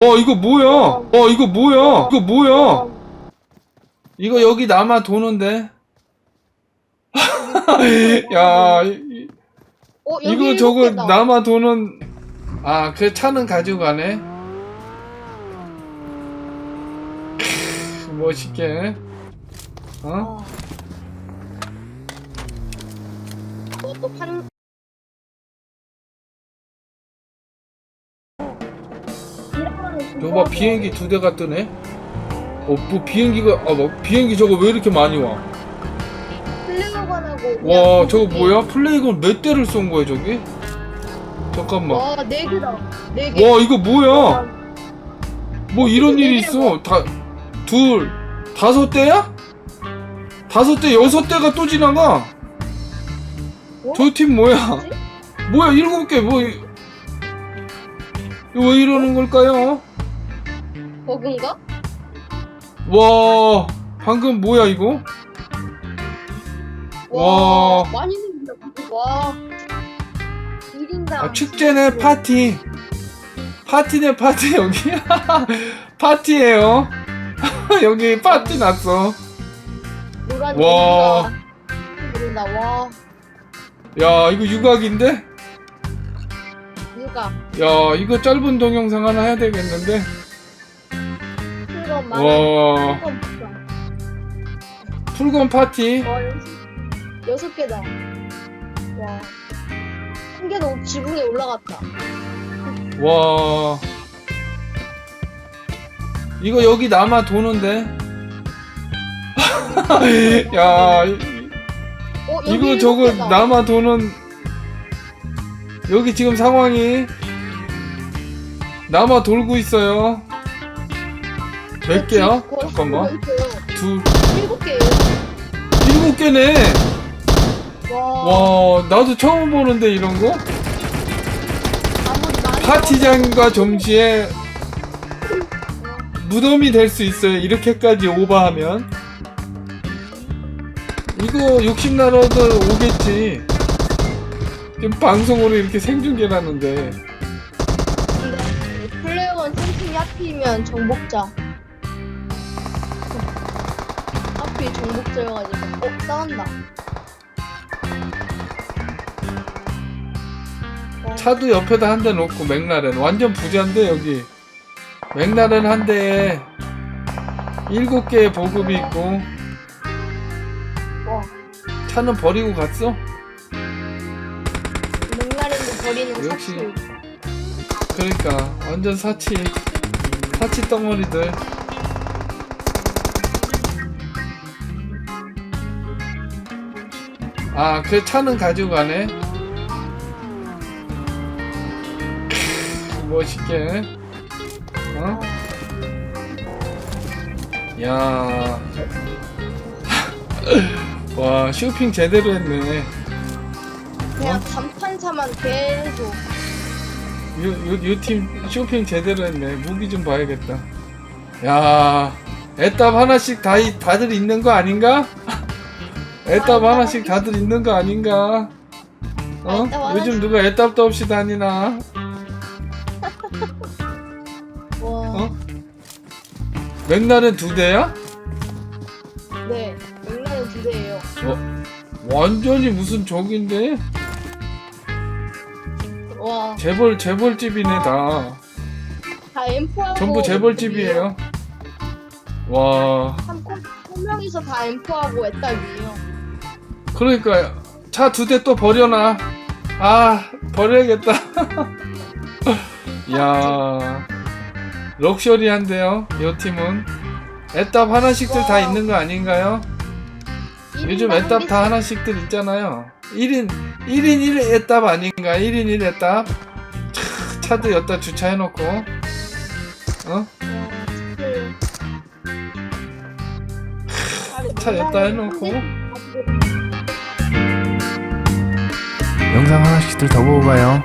어 이거 뭐야? 어 이거 뭐야? 이거 뭐야? 이거 여기 남아 도는데? 야 이- 어, 여기 이거 일곱 저거 개다. 남아 도는 아 그 차는 가지고 가네. 크, 멋있게. 어? 어. 그것도 판. 저거 봐 비행기 두 대가 뜨네. 어뭐 비행기가 아뭐 비행기 저거 왜 이렇게 많이 와? 플레어건하고. 와 저거 뭐야? 플레이건 몇 대를 쏜 거야 저기? 잠깐만. 와, 네 개다. 네 개. 와 이거 뭐야? 뭐 이런 일이 있어? 다 둘, 다섯 대야? 다섯 대, 여섯 대가 또 지나가. 어? 저팀 뭐야? 뭐야 일곱 개 뭐? 이- 이거 왜 이러는 걸까요? 버그인가? 와 방금 뭐야 이거? 와. 많이 생긴다. 와. 1인당. 아, 축제네 파티. 파티네 파티 여기. 파티예요. 여기 파티 났어. 노란 와. 모른다. 와. 야 이거 유각인데? 누가 야 이거 짧은 동영상 하나 해야 되겠는데? 풀건 만와 풀건 파티. 와 여섯, 여섯 개다. 와. 한 개도 지붕에 올라갔다. 와 이거 여기 남아 도는데? 야 이- 어, 여기 이거 일곱 저거 개다. 남아 도는 여기 지금 상황이 남아 돌고 있어요. 몇 개야? 어, 잠깐만. 두 일곱 개예요. 일곱 개네. 와. 와 나도 처음 보는데 이런 거? 아무리 많이 파티장과 정시에 무덤이 될 수 있어요. 이렇게까지 오버하면. 이거 욕심 나러도 오겠지. 지금 방송으로 이렇게 생중계라는데. 먹었는데 플레어건 탱킹이 하필이면 정복자. 하필 정복자여가지고 어 싸운다. 와, 차도 옆에다 한 대 놓고 맥라렌 완전 부자인데 여기. 맥라렌 한 대에 일곱 개의 보급이 있고 와 차는 버리고 갔어? 맥라렌도 버리는 역시. 사치. 그러니까 완전 사치 사치 덩어리들 아 그 차는 가지고 가네 크, 멋있게 어? 야. 와 쇼핑 제대로 했네 그냥 단판차만 계속. 요요팀 쇼핑 제대로 했네. 무기 좀 봐야겠다. 야, 애답 하나씩 다 이- 다들 있는 거 아닌가? 애답 하나씩 다들 있는 거 아닌가? 어? 요즘 누가 애답도 없이 다니나? 와. 어? 맥날은 두 대야? 네. 맥라렌 두 대예요. 완전히 무슨 적인데? 와. 재벌 재벌집이네 다. 다 M4하고. 전부 재벌집이에요. 와. 한 명이서 다 M4하고 애딸이에요. 그러니까 차 두 대 또 버려놔. 아 버려야겠다. 야 럭셔리한데요. 이 팀은 애답 하나씩들 다 와. 있는 거 아닌가요? 요즘 애답 다 하나씩들 있잖아요. 1인 1인 1 애답 아닌가? 1인 1 애답. 차- 차도 여기다 주차해놓고 어? 차 여기다 해놓고 영상 하나씩들 더 보고 가요.